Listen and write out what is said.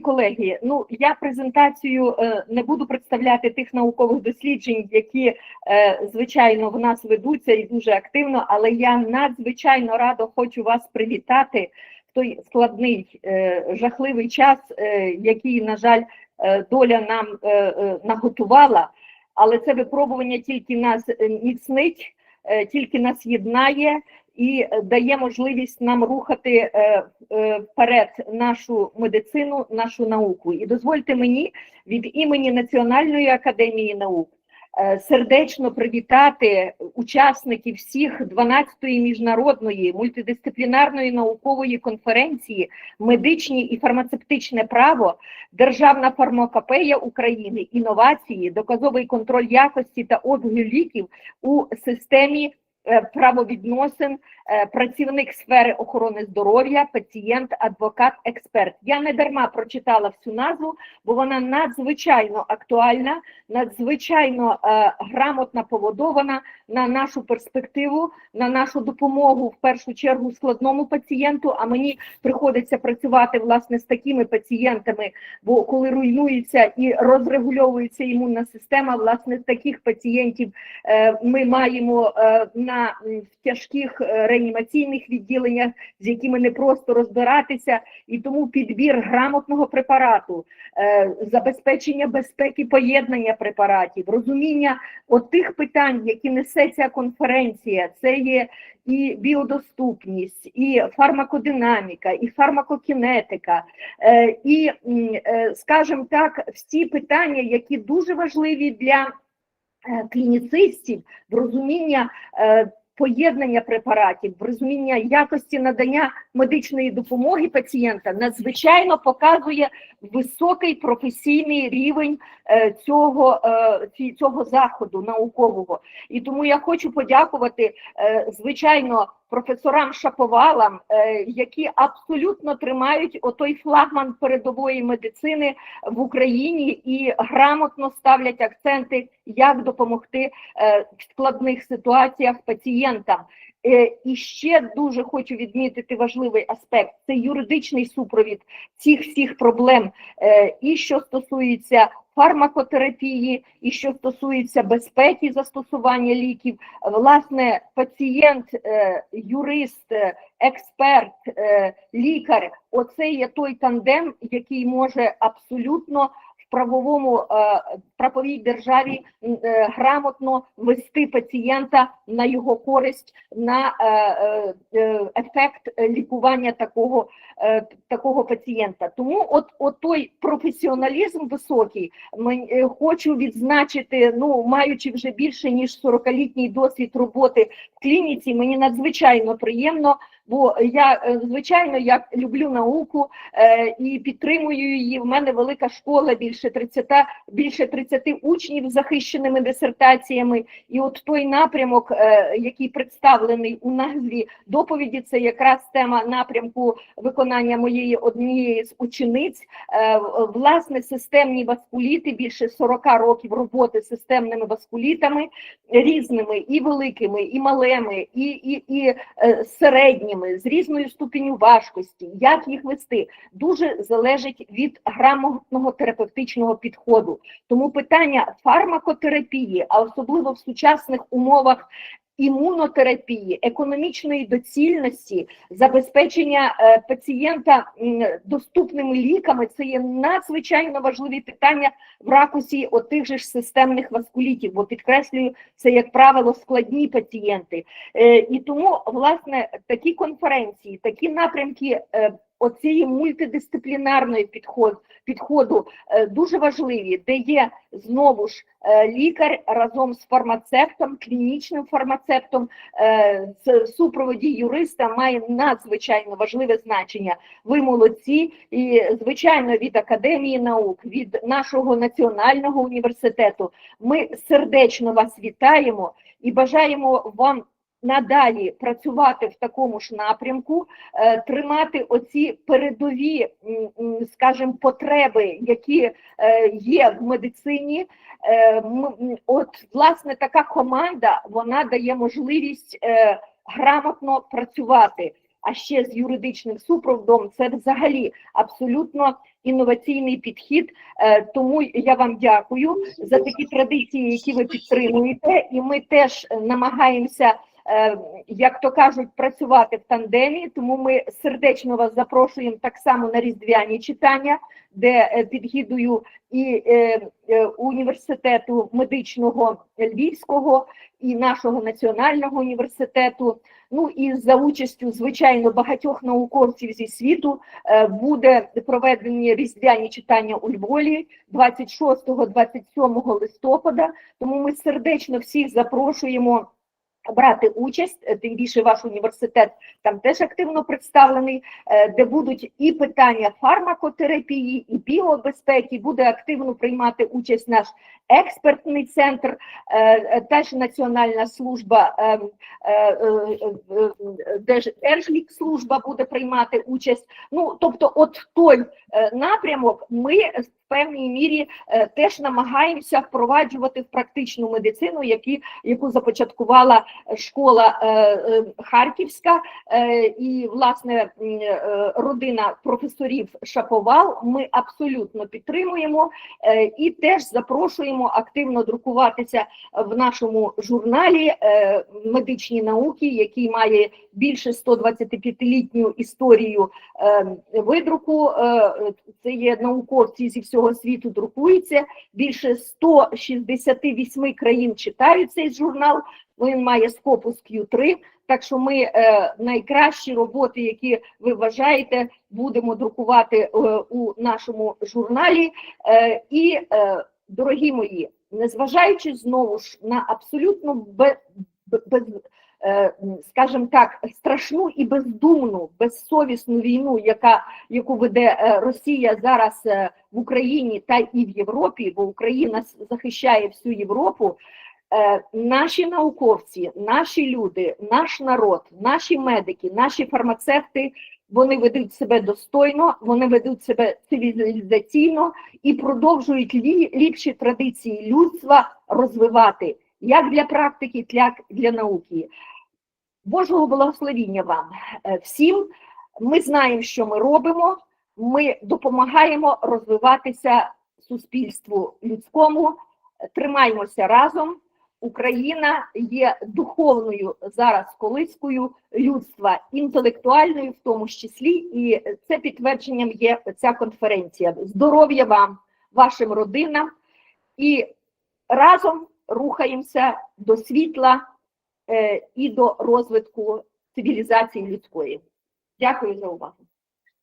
Колеги, ну я презентацію е, не буду представляти тих наукових досліджень, які е, звичайно в нас ведуться і дуже активно, але я надзвичайно радо хочу вас привітати в той складний е, жахливий час, який, на жаль, доля нам наготувала. Але це випробування тільки нас міцнить, тільки нас єднає і е, дає можливість нам рухати е, е, вперед нашу медицину, нашу науку. І дозвольте мені від імені Національної академії наук сердечно привітати учасників всіх 12-ї міжнародної мультидисциплінарної наукової конференції Медичні і фармацевтичне право, Державна фармакопея України, інновації, доказовий контроль якості та обігу ліків у системі правовідносин, е, працівник сфери охорони здоров'я, пацієнт, адвокат, експерт. Я не дарма прочитала всю назву, бо вона надзвичайно актуальна, надзвичайно е, грамотно поводована на нашу перспективу, на нашу допомогу в першу чергу складному пацієнту. А мені приходиться працювати власне з такими пацієнтами, бо коли руйнується і розрегульовується імунна система, власне, таких пацієнтів е, ми маємо е, на тяжких е, реанімаційних відділеннях, з якими не просто розбиратися, і тому підбір грамотного препарату, е, забезпечення безпеки поєднання препаратів, розуміння тих питань, які несе ця конференція, це є і біодоступність, і фармакодинаміка, і фармакокінетика, е, і, е, скажімо так, всі питання, які дуже важливі для клініцистів в розуміння поєднання препаратів, розуміння якості надання медичної допомоги пацієнта надзвичайно показує високий професійний рівень е, цього, е, цього заходу наукового. І тому я хочу подякувати, е, звичайно, професорам Шаповалам, е, які абсолютно тримають отой флагман передової медицини в Україні і грамотно ставлять акценти, як допомогти е, в складних ситуаціях пацієнтам. Е, І ще дуже хочу відмітити важливий аспект: це юридичний супровід цих всіх проблем, і що стосується фармакотерапії, і що стосується безпеки застосування ліків. Власне, пацієнт, е, юрист, е, експерт, е, лікар оце є той тандем, який може абсолютно правовому е, правовій державі е, грамотно вести пацієнта на його користь, на е, ефект лікування такого, такого пацієнта. Тому от, от той професіоналізм високий, хочу відзначити, ну маючи вже більше ніж 40-літній досвід роботи в клініці, мені надзвичайно приємно. Бо я е, звичайно я люблю науку е, і підтримую її. В мене велика школа, більше 30, більше 30 учнів з захищеними дисертаціями. І от той напрямок, е, який представлений у назві доповіді, це якраз тема напрямку виконання моєї однієї з учениць. Власне, системні васкуліти, більше 40 років роботи з системними васкулітами, різними і великими, і малими, і, і, і е, середніми, з різною ступінню важкості, як їх вести, дуже залежить від грамотного терапевтичного підходу. Тому питання фармакотерапії, а особливо в сучасних умовах імунотерапії, економічної доцільності, забезпечення е, пацієнта доступними ліками це є надзвичайно важливі питання в ракусі отих же ж системних васкулітів, бо підкреслюю, це, як правило, складні пацієнти. Е, і тому, власне, такі конференції, такі напрямки е, оцієї мультидисциплінарної підход, підходу е, дуже важливі, де є знову ж е, лікар разом з фармацевтом, клінічним фармацевтом, е, з супроводі юриста має надзвичайно важливе значення. Ви молодці, і звичайно від академії наук, від нашого національного університету. Ми сердечно вас вітаємо і бажаємо вам надалі працювати в такому ж напрямку, е, тримати оці передові, скажімо, потреби, які е, є в медицині. Е, От, власне, така команда вона дає можливість грамотно працювати. а ще з юридичним супроводом. Це взагалі абсолютно інноваційний підхід. Тому я вам дякую за такі традиції, які ви підтримуєте, і ми теж намагаємося. Е, Як то кажуть, працювати в тандемі, тому ми сердечно вас запрошуємо так само на різдвяні читання, де е, під гідою і е, університету медичного Львівського, і нашого національного університету. Ну і за участю, звичайно, багатьох науковців зі світу буде проведені різдвяні читання у Львові 26-27 листопада. Тому ми сердечно всіх запрошуємо. Брати участь, е, тим більше ваш університет там теж активно представлений, е, де будуть і питання фармакотерапії, і біобезпеки, буде активно приймати участь наш експертний центр, е, теж Національна служба Держ- Держлікслужба буде приймати участь. Ну тобто, от той напрямок ми певній мірі е, теж намагаємося впроваджувати в практичну медицину, які, яку започаткувала школа е, е, Харківська і власне родина професорів Шаповал. Ми абсолютно підтримуємо і теж запрошуємо активно друкуватися в нашому журналі медичні науки, який має більше 125-літню історію видруку. Це є науковці зі всього світу друкуються. Більше 168 країн читають цей журнал. Він має скопус Q3, так що ми е, найкращі роботи, які ви вважаєте, будемо друкувати е, у нашому журналі. Е, і, е, дорогі мої, незважаючи знову ж на абсолютно бе, бе- без, е, скажімо так, страшну і бездумну, безсовісну війну, яка, яку веде е, Росія зараз е, в Україні та і в Європі, бо Україна захищає всю Європу. Е, Наші науковці, наші люди, наш народ, наші медики, наші фармацевти, вони ведуть себе достойно, вони ведуть себе цивілізаційно і продовжують лі- ліпші традиції людства розвивати як для практики, так і для науки. Божого благословіння вам е, всім. Ми знаємо, що ми робимо. Ми допомагаємо розвиватися суспільству людському. Тримаймося разом. Україна є духовною зараз колискою людства, інтелектуальною в тому числі, і це підтвердженням є ця конференція. Здоров'я вам, вашим родинам, і разом рухаємося до світла і до розвитку цивілізації людської. Дякую за увагу.